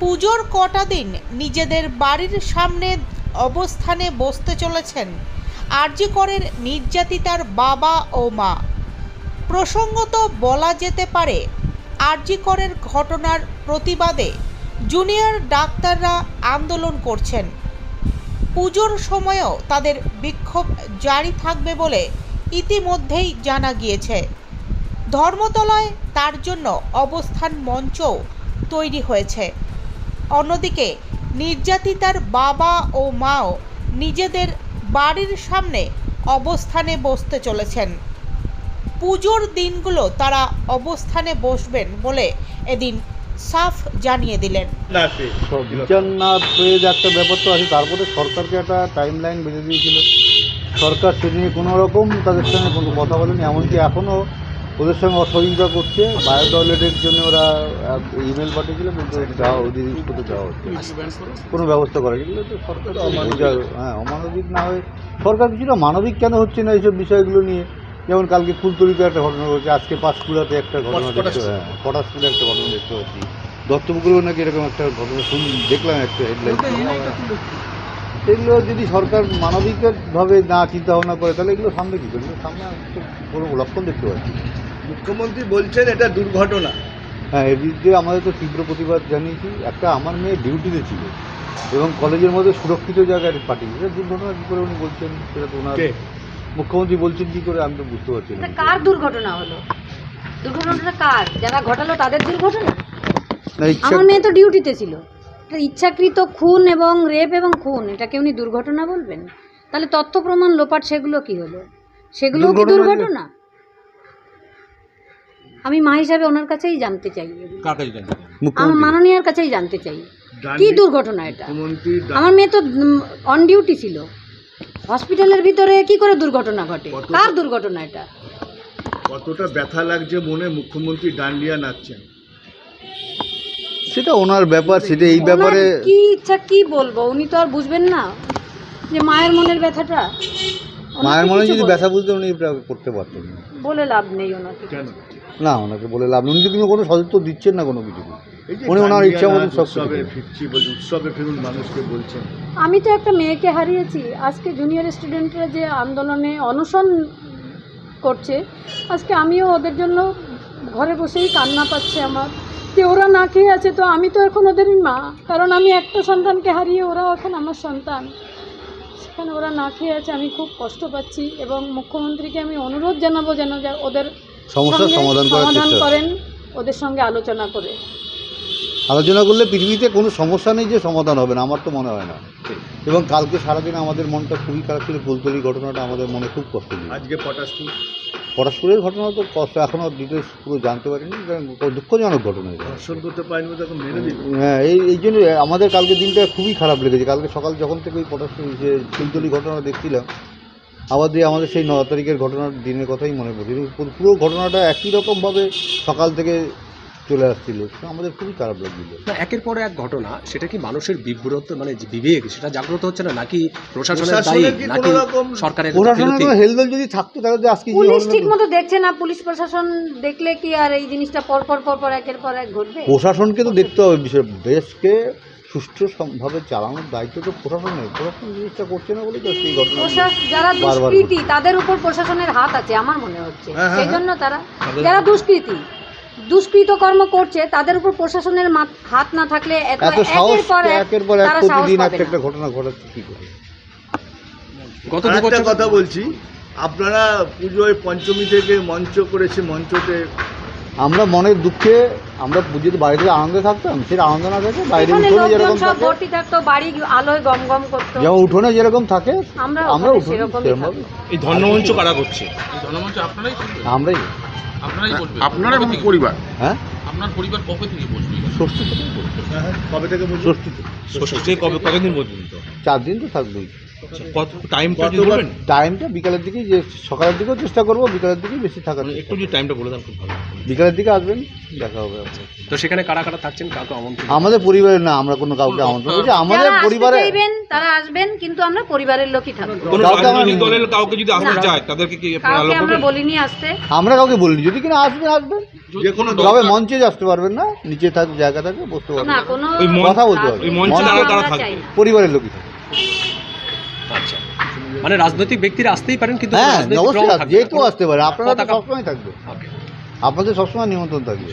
পুজোর কটা দিন নিজেদের বাড়ির সামনে অবস্থানে বসতে চলেছেন আরজি করের নির্যাতিতার বাবা ও মা। প্রসঙ্গত বলা যেতে পারে আরজি করের ঘটনার প্রতিবাদে জুনিয়র ডাক্তাররা আন্দোলন করছেন। পুজোর সময়ও তাদের বিক্ষোভ জারি থাকবে বলে ইতিমধ্যেই জানা গিয়েছে। ধর্মতলায় তার জন্য অবস্থান মঞ্চও তৈরি হয়েছে। অন্যদিকে, নির্যাতিতার বাবা ও মাও নিজেদের বাড়ির সামনে অবস্থানে বসতে চলেছেন। পুজোর দিনগুলো তারা অবস্থানে বসবেন বলে এদিন সাফ জানিয়ে দিলেন। একটা ব্যাপার তো আছে, তারপরে সরকারকে একটা টাইম লাইন বেঁধে দিয়েছিল। সরকার সে নিয়ে কোনো রকম তাদের সঙ্গে কোনো কথা বলেনি, এমনকি এখনও ওদের সঙ্গে অসহযোগিতা করছে। বায়ো টয়লেটের জন্য ওরা ইমেল পাঠিয়েছিল কিন্তু যাওয়া ওদের স্কুলে যাওয়া হচ্ছে। কোনো ব্যবস্থা করে তো সরকার হ্যাঁ অমানবিক না হয়ে সরকার কিছুটা মানবিক কেন হচ্ছে না এইসব বিষয়গুলো নিয়ে? যেমন কালকে ফুলতলিতে একটা ঘটনা ঘটেছে আজকে পাঁশকুড়াতে একটা ঘটনা দেখতে হ্যাঁ পটাশপুরে একটা ঘটনা দেখতে পাচ্ছি। দত্তপুকুরেও নাকি এরকম একটা ঘটনা শুন দেখলাম একটা হেডলাইন এগুলো যদি সরকার মানবিকভাবে না চিন্তা ভাবনা করে তাহলে এগুলো সামনে কী করবে? সামনে কোনো লক্ষণ দেখতে পাচ্ছি। না। মুখ্যমন্ত্রী বলছেন এটা দুর্ঘটনা। হ্যাঁ এর বিরুদ্ধে আমাদের তো তীব্র প্রতিবাদ জানিয়েছি। একটা আমার মেয়ে ডিউটিতে ছিল এবং কলেজের মধ্যে সুরক্ষিত জায়গায় পাঠিয়েছে। এটা দুর্ঘটনা কী করে উনি বলছেন সেটা তো ওনার মুখ্যমন্ত্রী বলছেন কী করে আমি তো বুঝতে পারছি না। এটা কার দুর্ঘটনা হলো? দুর্ঘটনাটা কার? যারা ঘটালো তাদের দুর্ঘটনা? আমার মেয়ে তো ডিউটিতে ছিল। এটা ইচ্ছাকৃত খুন এবং রেপ এবং খুন এটাকে উনি দুর্ঘটনা বলবেন? তাহলে তথ্য প্রমাণ লোপাট সেগুলো কি হলো? সেগুলো কি দুর্ঘটনা? আমি মা হিসাবে ওনার কাছেই জানতে চাই। আমার মাননীয়ার কাছেই জানতে চাই। কি দুর্ঘটনা এটা? আমার মেয়ে তো অন ডিউটি ছিল। হসপিটালের ভিতরে কি করে দুর্ঘটনা ঘটে? কার দুর্ঘটনা এটা? কতটা ব্যথা লাগছে মনে মুখ্যমন্ত্রী ডান্ডিয়া নাচছেন? সেটা ওনার ব্যাপার সেটা এই ব্যাপারে কি ইচ্ছা কি বলব? উনি তো আর বুঝবেন না যে মায়ের মনের ব্যথাটা। মায়ের মনে যদি ব্যথা বুঝতে উনি এটা করতে পারতেন না। বলে লাভ নেই ওনাকে না ওনাকে বলে লাভ নেই। উনি তো কিন্তু কোনো সদস্য দিচ্ছেন না কোনো কিছু উনি ওনার ইচ্ছা মতন সব উৎসবে করেন। ফিরছি বলছে উৎসবে ফিরুন মানুষকে বলছেন। আমি তো একটা মেয়েকে হারিয়েছি। আজকে জুনিয়র স্টুডেন্টরা যে আন্দোলনে অনশন করছে আজকে আমিও ওদের জন্য ঘরে বসেই কান্না পাচ্ছে আমার। যে ওরা না খেয়ে আছে তো আমি তো এখন ওদেরই মা। কারণ আমি একটা সন্তানকে হারিয়ে ওরাও এখন আমার সন্তান। সেখানে ওরা না খেয়ে আছে আমি খুব কষ্ট পাচ্ছি এবং মুখ্যমন্ত্রীকে আমি অনুরোধ জানাব যেন যা- ওদের সমস্যার সমাধান সমাধান করেন ওদের সঙ্গে আলোচনা করে। আলোচনা করলে পৃথিবীতে কোনো সমস্যা নেই যে সমাধান হবে না আমার তো মনে হয় না। এবং কালকে সারাদিন আমাদের মনটা খুবই খারাপ ছিল ফুলতলি ঘটনাটা আমাদের মনে খুব কষ্ট আজকে পটাশপুর পরস্পরের ঘটনা তো কষ্ট এখনও ডিটেলস পুরো জানতে পারিনি কারণ দুঃখজনক ঘটনা এটা। ধর্ষণ করতে পারিনি মেরে দিল হ্যাঁ এই এই জন্য আমাদের কালকে দিনটা খুবই খারাপ লেগেছে। কালকে সকাল যখন থেকে ওই পটাশ যে ফুলতলি ঘটনা দেখছিলাম আবার দিয়ে আমাদের সেই ন তারিখের ঘটনার দিনের কথাই মনে পড়ছে পুরো ঘটনাটা একই রকমভাবে সকাল থেকে চলে আসছিল। আমাদের খুবই খারাপ লাগছিল। না একের পর এক ঘটনা সেটা কি মানুষের বিব্রত মানে যে বিবেক সেটা জাগ্রত হচ্ছে না নাকি প্রশাসনের দায়ী নাকি সরকারের প্রশাসনের কোনো হেলদোল যদি থাকতো তাহলে তো আজকে পুলিশ ঘটনা- ঠিক মতো দেখছে না পুলিশ প্রশাসন দেখলে কি আর এই জিনিসটা পর পর পর পর একের পর এক ঘটবে? প্রশাসনকে তো দেখতে হবে বিষয় দেশকে সুষ্ঠুভাবে চালানোর দায়িত্ব তো প্রশাসনের। প্রশাসন জিনিসটা করছে না বলে তো সেই ঘটনা যারা দুষ্কৃতী তাদের উপর প্রশাসনের হাত আছে আমার মনে হচ্ছে। হ্যাঁ, হ্যাঁ, সেই জন্য তারা যারা দুষ্কৃতী দুষ্কৃত কর্ম করছে তাদের উপর প্রশাসনের হাত না থাকলে এত এত একের পর একের পর এক প্রতিদিন একটা একটা ঘটনা ঘটাচ্ছে কি করে? গত একটা কথা বলছি আপনারা পুজোয় পঞ্চমী থেকে মঞ্চ করেছে মঞ্চতে আমরা মনের দুঃখে আমরা পুজোতে বাড়িতে আনন্দে থাকতাম সেটা আনন্দ না থাকে বাইরে উঠোনে যেরকম সব থাকে ভর্তি থাকতো বাড়ি আলোয় গম গম করতো। যেমন উঠোনে যেরকম থাকে আমরা আমরা উঠোনে এই ধর্মমঞ্চ কারা করছে? আপনারাই আমরাই। আপনারাই বলবেন আপনার এবং পরিবার? হ্যাঁ? আপনার পরিবার কবে থেকে বসবে ষষ্ঠী থেকে কবে থেকে বলছো ষষ্ঠী থেকে। কবে কতদিন পর্যন্ত চার দিন তো থাকবেই। কত টাইমটা যদি বিকালের দিকেই যে সকালের দিকেও চেষ্টা করব বিকালের দিকেই বেশি থাকার মানে একটু যদি টাইমটা বলে দেন খুব ভালো বিকালের দিকে আসবেন। দেখা হবে তো সেখানে কারা কারা থাকছেন কাউকে আমন্ত্রণ? আমাদের পরিবারের না আমরা কোনো কাউকে আমন্ত্রণ করছি আমাদের পরিবারে চাইবেন তারা আসবেন কিন্তু আমরা পরিবারের লোকই থাকব। কোনো রাজনৈতিক দলের কাউকে যদি আসতে চায় তাদেরকে কি কাউকে আমরা বলিনি আসতে। আমরা কাউকে বলিনি যদি কিনা আসবেন আসবেন যে কোনো তবে মঞ্চে আসতে পারবেন না নিচে থাক জায়গা থাকে বসতে পারবেন না কোনো কথা বলতে মঞ্চে তারা- থাকবে। পরিবারের লোকই থাকে আচ্ছা। মানে রাজনৈতিক ব্যক্তিরা আসতেই পারেন কিন্তু হ্যাঁ অবশ্যই যে কেউ আসতে পারে আপনারা তো সবসময় থাকবে. আপনাদের সবসময় নিমন্ত্রণ থাকবে।